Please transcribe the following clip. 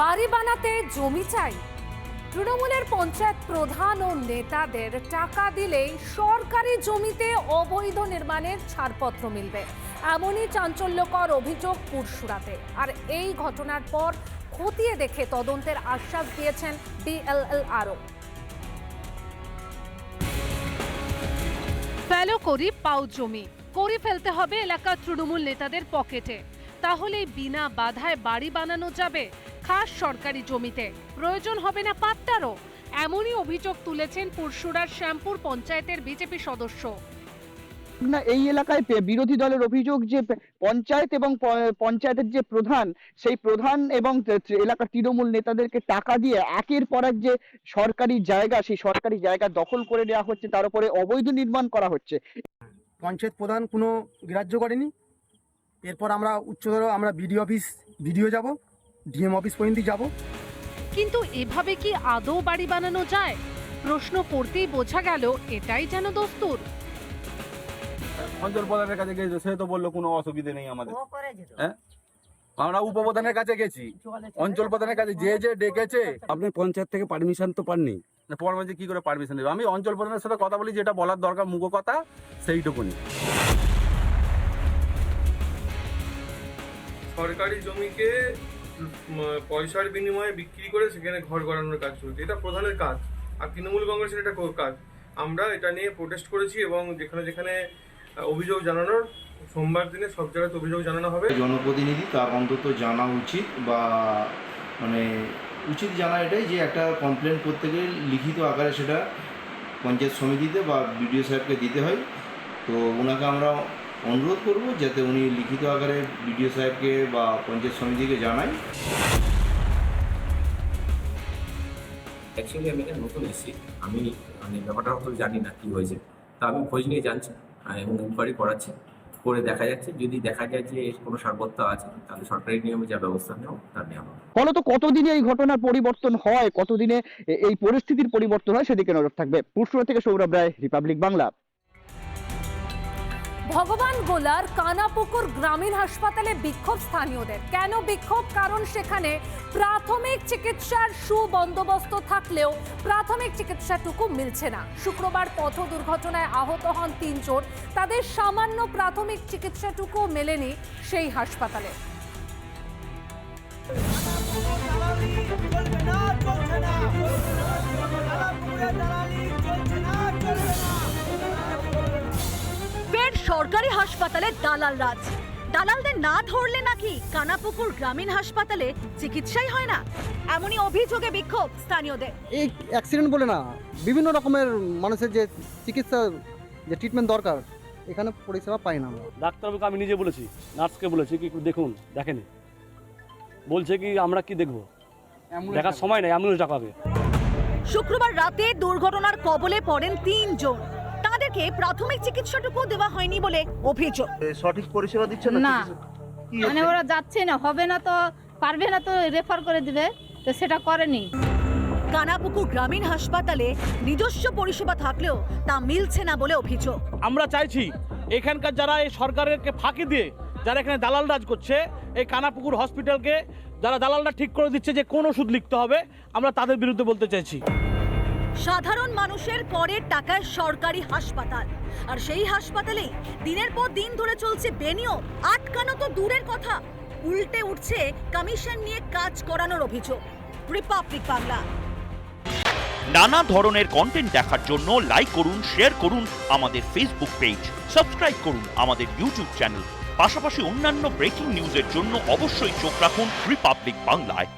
বাড়ি বানাতে জমি চাই। তৃণমূলের পঞ্চায়েত প্রধান ও নেতাদের টাকা দিলেই সরকারি জমিতে অবৈধ নির্মাণের ছাড়পত্র মিলবে। এমনই চাঞ্চল্যকর অভিযোগ পুরসুরাতে। আর এই ঘটনার পর খতিয়ে দেখে তদন্তের আশ্বাস দিয়েছেন ডিএলএল আরও। ফেলো করি, পাও জমি। করে ফেলতে হবে এলাকার তৃণমূল নেতাদের পকেটে। তাহলে বিনা বাধায় বাড়ি বানানো যাবে। খাস সরকারি জমিতে। প্রয়োজন হবে না পাত্তারও। এমনই অভিযোগ তুলেছেন পুরসুরার শ্যামপুর পঞ্চায়েতের বিজেপি সদস্য। না এই এলাকায় বিরোধী দলের অভিযোগ যে পঞ্চায়েত এবং পঞ্চায়েতের যে প্রধান সেই প্রধান এবং এলাকার তৃণমূল নেতাদেরকে টাকা দিয়ে একের পর এক যে সরকারি জায়গা সেই সরকারি জায়গা দখল করে নেওয়া হচ্ছে তার উপরে অবৈধ নির্মাণ করা হচ্ছে। পঞ্চায়েত প্রধান কোনো গ্রাহ্য করেনি। এরপর আমরা উচ্চতর আমরা B D O office B D O যাব। ডিএম অফিস পর্যন্ত যাব। কিন্তু এভাবে কি আদৌ বাড়ি বানানো যায়? প্রশ্ন করতেই বোঝা গেল এটাই যেন দস্তুর। অঞ্চল প্রধানের কাছে গেছে সে তো বলল কোনো অসুবিধে নেই আমাদের। হ্যাঁ? আমরা উপপ্রধানের কাছে গেছি। অঞ্চল প্রধানের কাছে যে যে ডেকেছে। আপনি পঞ্চায়েত থেকে পারমিশন তো পাননি। পরমাজে কি করে পারমিশন দেবে? আমি অঞ্চল প্রধানের সাথে কথা বলি যেটা বলার দরকার মুখ কথা সেইটুকুনি। সরকারি জমিকে পয়সার বিনিময়ে বিক্রি করে সেখানে ঘর গড়ানোর কাজ চলছে এটা প্রধানের কাজ। আর তৃণমূল কংগ্রেসের এটা কাজ। আমরা এটা নিয়ে প্রোটেস্ট করেছি এবং যেখানে যেখানে অভিযোগ জানানোর, সোমবার দিনে সব জায়গাতে অভিযোগ জানানো হবে। জনপ্রতিনিধি, তার অন্তত জানা উচিত বা মানে উচিত জানা এটাই যে একটা কমপ্লেন করতে গেলে লিখিত আকারে সেটা পঞ্চায়েত সমিতিতে বা বিডিও সাহেবকে দিতে হয়। তো ওনাকে আমরা অনুরোধ করব যাতে উনি লিখিত আকারে বিডিও সাহেবকে বা পঞ্চায়েত সমিতিকে জানায় অ্যাকচুয়ালি আমি এখানে নতুন এসেছি। আমি মানে ব্যাপারটা অত জানি না কি হয়েছে। তা আমি খোঁজ নিয়ে জানছি এবং ইনকোয়ারি করাচ্ছি। করে দেখা যাচ্ছে যদি দেখা যায় যে এর কোনো সারবত্তা আছে তাহলে সরকারি নিয়মে যা ব্যবস্থা নেওয়া তা নেওয়া হবে। ফলত কতদিনে এই ঘটনার পরিবর্তন হয়? কতদিনে এই পরিস্থিতির পরিবর্তন হয় সেদিকে নজর থাকবে। পুরসুরা থেকে সৌরভ রায় রিপাবলিক বাংলা ভগবান গোলার কানাপুকুর গ্রামীণ হাসপাতালে বিক্ষোভ স্থানীয়দের কেন বিক্ষোভ কারণ সেখানে প্রাথমিক চিকিৎসার সুবন্দোবস্ত থাকলেও প্রাথমিক চিকিৎসাটুকু মিলছে না শুক্রবার পথ দুর্ঘটনায় আহত হন তিনজন তাদের সামান্য প্রাথমিক চিকিৎসাটুকু মেলেনি সেই হাসপাতালে ফের সরকারি হাসপাতালে দালাল রাজ। দালালদের না ধরলে নাকি কানাপুকুর গ্রামীণ হাসপাতালে চিকিৎসাই হয় না? এমনই অভিযোগে বিক্ষোভ স্থানীয়দের। এই অ্যাক্সিডেন্ট বলে না বিভিন্ন রকমের মানুষের যে চিকিৎসা যে ট্রিটমেন্ট দরকার এখানে পরিষেবা পাই না আমরা। ডাক্তারবাবুকে আমি নিজে বলেছি নার্সকে বলেছি কি একটু দেখুন দেখেনি। বলছে কি আমরা কি দেখব? দেখার সময় নেই অ্যাম্বুলেন্স ডাকাবে শুক্রবার রাতে দুর্ঘটনার কবলে পড়েন তিনজন। তাদেরকে প্রাথমিক চিকিৎসাটুকু দেওয়া হয়নি বলে অভিযোগ। সঠিক পরিষেবা দিচ্ছে না মানে ওরা যাচ্ছে না হবে না তো পারবে না তো রেফার করে দিবে তো সেটা করেনি। কানাপুকুর গ্রামীণ হাসপাতালে নিজস্ব পরিষেবা থাকলেও তা মিলছে না বলে অভিযোগ। আমরা চাইছি এখানকার যারা এই সরকারেরকে ফাঁকি দিয়ে যারা এখানে দালাল রাজ করছে এই কানাপুকুর হসপিটালকে যারা দালালরা ঠিক করে দিচ্ছে যে কোন ওষুধ লিখতে হবে আমরা তাদের বিরুদ্ধে বলতে চাইছি। সাধারণ মানুষের করের টাকায় সরকারি হাসপাতাল। আর সেই হাসপাতালেই দিনের পর দিন ধরে চলছে বেনিয়ম আটকানো তো দূরের কথা। উল্টে উঠছে কমিশন নিয়ে কাজ করানোর অভিযোগ। রিপাবলিক বাংলা। নানা ধরনের কন্টেন্ট দেখার জন্য লাইক করুন শেয়ার করুন আমাদের ফেসবুক পেজ সাবস্ক্রাইব করুন আমাদের ইউটিউব চ্যানেল পাশাপাশি অন্যান্য ব্রেকিং নিউজের জন্য অবশ্যই চোখ রাখুন রিপাবলিক বাংলায়